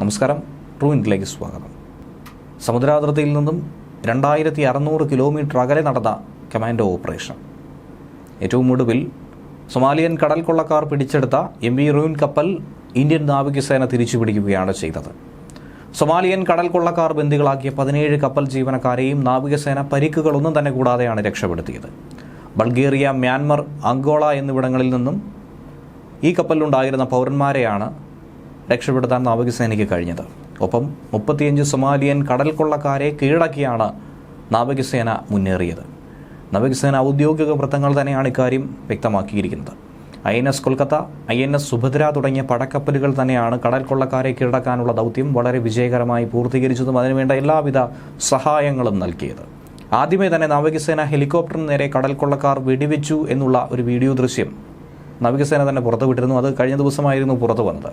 നമസ്കാരം ട്രൂ ഇൻഡിലേക്ക് സ്വാഗതം. സമുദ്രാതിർത്തിയിൽ നിന്നും രണ്ടായിരത്തി അറുന്നൂറ് കിലോമീറ്റർ അകലെ നടന്ന കമാൻഡോ ഓപ്പറേഷൻ. ഏറ്റവും ഒടുവിൽ സൊമാലിയൻ കടൽ കൊള്ളക്കാർ പിടിച്ചെടുത്ത എം വി റൂൻ കപ്പൽ ഇന്ത്യൻ നാവികസേന തിരിച്ചു പിടിക്കുകയാണ് ചെയ്തത്. സൊമാലിയൻ കടൽ കൊള്ളക്കാർ ബന്ദികളാക്കിയ പതിനേഴ് കപ്പൽ ജീവനക്കാരെയും നാവികസേന പരിക്കുകളൊന്നും തന്നെ കൂടാതെയാണ് രക്ഷപ്പെടുത്തിയത്. ബൾഗേറിയ മ്യാൻമർ അങ്കോള എന്നിവിടങ്ങളിൽ നിന്നും ഈ കപ്പലിലുണ്ടായിരുന്ന പൗരന്മാരെയാണ് രക്ഷപ്പെടുത്താൻ നാവികസേനയ്ക്ക് കഴിഞ്ഞത്. ഒപ്പം മുപ്പത്തിയഞ്ച് സൊമാലിയൻ കടൽ കൊള്ളക്കാരെ കീഴടക്കിയാണ് നാവികസേന മുന്നേറിയത്. നാവികസേന ഔദ്യോഗിക വൃത്തങ്ങൾ തന്നെയാണ് ഇക്കാര്യം വ്യക്തമാക്കിയിരിക്കുന്നത്. I N S Kolkata I N S Subhadra തുടങ്ങിയ പടക്കപ്പലുകൾ തന്നെയാണ് കടൽ കൊള്ളക്കാരെ കീഴടക്കാനുള്ള ദൗത്യം വളരെ വിജയകരമായി പൂർത്തീകരിച്ചതും അതിനുവേണ്ട എല്ലാവിധ സഹായങ്ങളും നൽകിയത്. ആദ്യമേ തന്നെ നാവികസേന ഹെലികോപ്റ്ററിന് നേരെ കടൽ കൊള്ളക്കാർ വെടിവെച്ചു എന്നുള്ള ഒരു വീഡിയോ ദൃശ്യം നാവികസേന തന്നെ പുറത്തുവിട്ടിരുന്നു. അത് കഴിഞ്ഞ ദിവസമായിരുന്നു പുറത്തു വന്നത്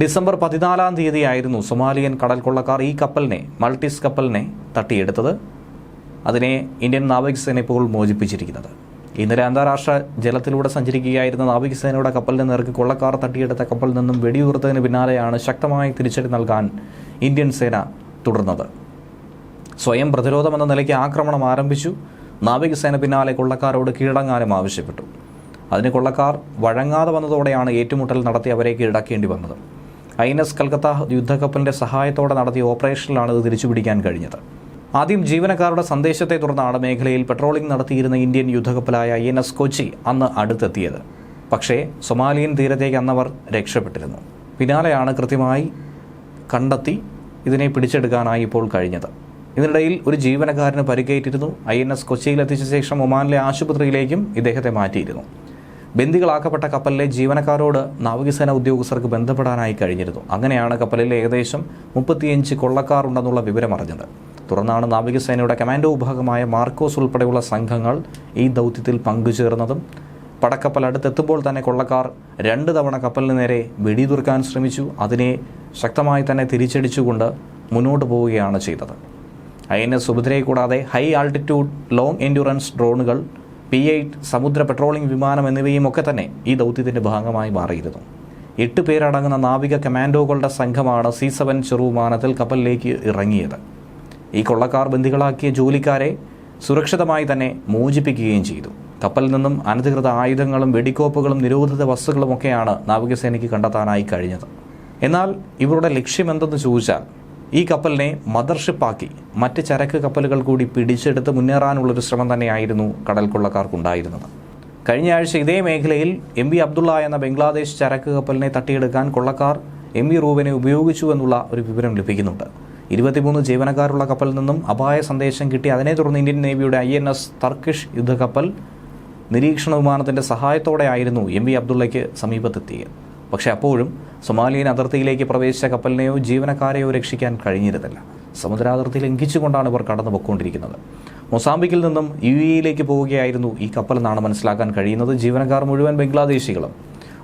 ഡിസംബർ പതിനാലാം തീയതിയായിരുന്നു സൊമാലിയൻ കടൽ കൊള്ളക്കാർ ഈ കപ്പലിനെ മൾട്ടിസ് കപ്പലിനെ തട്ടിയെടുത്തത്. അതിനെ ഇന്ത്യൻ നാവികസേന ഇപ്പോൾ മോചിപ്പിച്ചിരിക്കുന്നത്. ഇന്നലെ അന്താരാഷ്ട്ര ജലത്തിലൂടെ സഞ്ചരിക്കുകയായിരുന്ന നാവികസേനയുടെ കപ്പലിന് നേർക്ക് കൊള്ളക്കാർ തട്ടിയെടുത്ത കപ്പലിൽ നിന്നും വെടിയുതിർത്തതിന് പിന്നാലെയാണ് ശക്തമായി തിരിച്ചടി നൽകാൻ ഇന്ത്യൻ സേന തുടർന്നത്. സ്വയം പ്രതിരോധമെന്ന നിലയ്ക്ക് ആക്രമണം ആരംഭിച്ചു. നാവികസേന പിന്നാലെ കൊള്ളക്കാരോട് കീഴടങ്ങാനും ആവശ്യപ്പെട്ടു. അതിന് കൊള്ളക്കാർ വഴങ്ങാതെ വന്നതോടെയാണ് ഏറ്റുമുട്ടൽ നടത്തി അവരെ കീഴടക്കേണ്ടി വന്നത്. ഐ എൻ എസ് കൽക്കത്ത യുദ്ധക്കപ്പലിന്റെ സഹായത്തോടെ നടത്തിയ ഓപ്പറേഷനിലാണ് ഇത് തിരിച്ചുപിടിക്കാൻ കഴിഞ്ഞത്. ആദ്യം ജീവനക്കാരുടെ സന്ദേശത്തെ തുടർന്നാണ് മേഖലയിൽ പെട്രോളിംഗ് നടത്തിയിരുന്ന ഇന്ത്യൻ യുദ്ധക്കപ്പലായ ഐ എൻ എസ് കൊച്ചി അന്ന് അടുത്തെത്തിയത്. പക്ഷേ സൊമാലിയൻ തീരത്തേക്ക് അന്നവർ രക്ഷപ്പെട്ടിരുന്നു. പിന്നാലെയാണ് കൃത്യമായി കണ്ടെത്തി ഇതിനെ പിടിച്ചെടുക്കാനായി ഇപ്പോൾ കഴിഞ്ഞത്. ഇതിനിടയിൽ ഒരു ജീവനക്കാരന് പരിക്കേറ്റിരുന്നു. ഐ എൻ എസ് കൊച്ചിയിലെത്തിച്ച ശേഷം ഒമാനിലെ ആശുപത്രിയിലേക്കും ഇദ്ദേഹത്തെ മാറ്റിയിരുന്നു. ബന്ദികളാക്കപ്പെട്ട കപ്പലിലെ ജീവനക്കാരോട് നാവികസേന ഉദ്യോഗസ്ഥർക്ക് ബന്ധപ്പെടാനായി കഴിഞ്ഞിരുന്നു. അങ്ങനെയാണ് കപ്പലിൽ ഏകദേശം മുപ്പത്തിയഞ്ച് കൊള്ളക്കാർ ഉണ്ടെന്നുള്ള വിവരം അറിഞ്ഞത്. തുടർന്നാണ് നാവികസേനയുടെ കമാൻഡോ വിഭാഗമായ മാർക്കോസ് ഉൾപ്പെടെയുള്ള സംഘങ്ങൾ ഈ ദൗത്യത്തിൽ പങ്കുചേർന്നതും പടക്കപ്പൽ അടുത്തെത്തുമ്പോൾ തന്നെ കൊള്ളക്കാർ രണ്ട് തവണ കപ്പലിന് നേരെ വെടിതുർക്കാൻ ശ്രമിച്ചു. അതിനെ ശക്തമായി തന്നെ തിരിച്ചടിച്ചുകൊണ്ട് മുന്നോട്ട് പോവുകയാണ് ചെയ്തത്. ഐ എൻ എസ് സുഭദ്രയെ കൂടാതെ ഹൈ ആൾട്ടിറ്റ്യൂഡ് ലോങ് എൻഡ്യൂറൻസ് ഡ്രോണുകൾ പി എയ്റ്റ് സമുദ്ര പെട്രോളിംഗ് വിമാനം എന്നിവയും ഒക്കെ തന്നെ ഈ ദൗത്യത്തിന്റെ ഭാഗമായി മാറിയിരുന്നു. എട്ട് പേരടങ്ങുന്ന നാവിക കമാൻഡോകളുടെ സംഘമാണ് സി സെവൻ ചെറുവിമാനത്തിൽ കപ്പലിലേക്ക് ഇറങ്ങിയത്. ഈ കൊള്ളക്കാർ ബന്ദികളാക്കിയ ജോലിക്കാരെ സുരക്ഷിതമായി തന്നെ മോചിപ്പിക്കുകയും ചെയ്തു. കപ്പലിൽ നിന്നും അനധികൃത ആയുധങ്ങളും വെടിക്കോപ്പുകളും നിരോധിത വസ്തുക്കളുമൊക്കെയാണ് നാവികസേനയ്ക്ക് കണ്ടെത്താനായി കഴിഞ്ഞത്. എന്നാൽ ഇവരുടെ ലക്ഷ്യമെന്തെന്ന് ചോദിച്ചാൽ ഈ കപ്പലിനെ മദർഷിപ്പാക്കി മറ്റ് ചരക്ക് കപ്പലുകൾ കൂടി പിടിച്ചെടുത്ത് മുന്നേറാനുള്ളൊരു ശ്രമം തന്നെയായിരുന്നു കടൽ കൊള്ളക്കാർക്കുണ്ടായിരുന്നത് കഴിഞ്ഞ ആഴ്ച ഇതേ മേഖലയിൽ എം വി അബ്ദുള്ള എന്ന ബംഗ്ലാദേശ് ചരക്ക് കപ്പലിനെ തട്ടിയെടുക്കാൻ കൊള്ളക്കാർ എം വി റൂബിനെ ഉപയോഗിച്ചു എന്നുള്ള ഒരു വിവരം ലഭിക്കുന്നുണ്ട്. ഇരുപത്തിമൂന്ന് ജീവനക്കാരുള്ള കപ്പലിൽ നിന്നും അപായ സന്ദേശം കിട്ടി. അതിനെ തുടർന്ന് ഇന്ത്യൻ നേവിയുടെ ഐ എൻ എസ് തർക്കിഷ് യുദ്ധക്കപ്പൽ നിരീക്ഷണ വിമാനത്തിന്റെ സഹായത്തോടെയായിരുന്നു എം വി അബ്ദുള്ളയ്ക്ക് സമീപത്തെത്തിയത്. പക്ഷേ അപ്പോഴും സൊമാലിയൻ അതിർത്തിയിലേക്ക് പ്രവേശിച്ച കപ്പലിനെയോ ജീവനക്കാരെയോ രക്ഷിക്കാൻ കഴിഞ്ഞിരുന്നില്ല. സമുദ്രാതിർത്തി ലംഘിച്ചുകൊണ്ടാണ് ഇവർ കടന്നു പൊയ്ക്കൊണ്ടിരിക്കുന്നത് മൊസാമ്പിക്കിൽ നിന്നും യു എയിലേക്ക് പോവുകയായിരുന്നു ഈ കപ്പലെന്നാണ് മനസ്സിലാക്കാൻ കഴിയുന്നത് ജീവനക്കാർ മുഴുവൻ ബംഗ്ലാദേശികളും.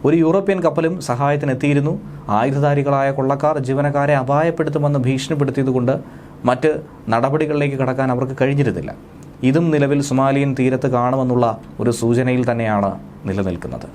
ഒരു യൂറോപ്യൻ കപ്പലും സഹായത്തിനെത്തിയിരുന്നു. ആയുധധാരികളായ കൊള്ളക്കാർ ജീവനക്കാരെ അപായപ്പെടുത്തുമെന്ന് ഭീഷണിപ്പെടുത്തിയതുകൊണ്ട് മറ്റ് നടപടികളിലേക്ക് കടക്കാൻ അവർക്ക് കഴിഞ്ഞിരുന്നില്ല. ഇതും നിലവിൽ സൊമാലിയൻ തീരത്ത് കാണുമെന്നുള്ള ഒരു സൂചനയിൽ തന്നെയാണ് നിലനിൽക്കുന്നത്.